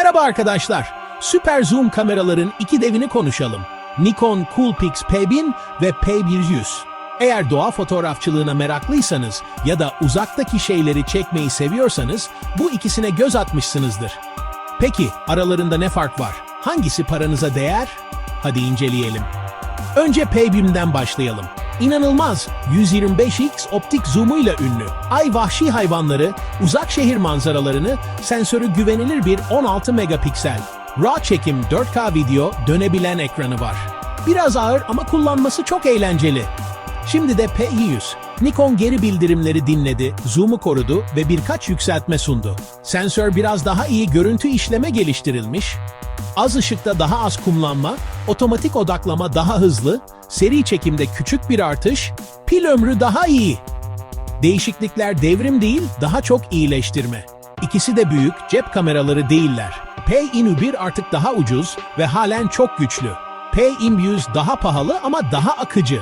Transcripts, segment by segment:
Merhaba arkadaşlar. Süper zoom kameraların iki devini konuşalım. Nikon Coolpix P1000 ve P100. Eğer doğa fotoğrafçılığına meraklıysanız ya da uzaktaki şeyleri çekmeyi seviyorsanız bu ikisine göz atmışsınızdır. Peki aralarında ne fark var? Hangisi paranıza değer? Hadi inceleyelim. Önce P100'den başlayalım. İnanılmaz 125x optik zoomuyla ünlü. Ay vahşi hayvanları, uzak şehir manzaralarını, sensörü güvenilir bir 16 megapiksel. RAW çekim 4K video dönebilen ekranı var. Biraz ağır ama kullanması çok eğlenceli. Şimdi de P100. Nikon geri bildirimleri dinledi, zoom'u korudu ve birkaç yükseltme sundu. Sensör biraz daha iyi görüntü işleme geliştirilmiş, Az ışıkta daha az kumlanma, otomatik odaklama daha hızlı, seri çekimde küçük bir artış, pil ömrü daha iyi. Değişiklikler devrim değil, daha çok iyileştirme. İkisi de büyük, cep kameraları değiller. P-IN1 artık daha ucuz ve halen çok güçlü. P-IN100 daha pahalı ama daha akıcı.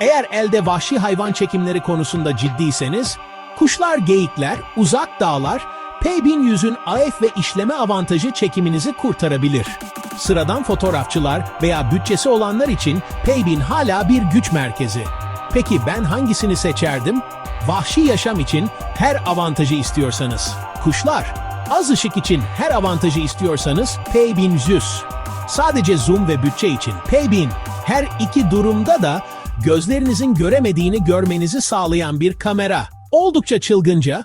Eğer elde vahşi hayvan çekimleri konusunda ciddiyseniz, kuşlar, geyikler, uzak dağlar, P1100'ün AF ve işleme avantajı çekiminizi kurtarabilir. Sıradan fotoğrafçılar veya bütçesi olanlar için P1000 hala bir güç merkezi. Peki ben hangisini seçerdim? Vahşi yaşam için her avantajı istiyorsanız. Kuşlar, az ışık için her avantajı istiyorsanız P1100. Sadece zoom ve bütçe için P1000 her iki durumda da gözlerinizin göremediğini görmenizi sağlayan bir kamera. Oldukça çılgınca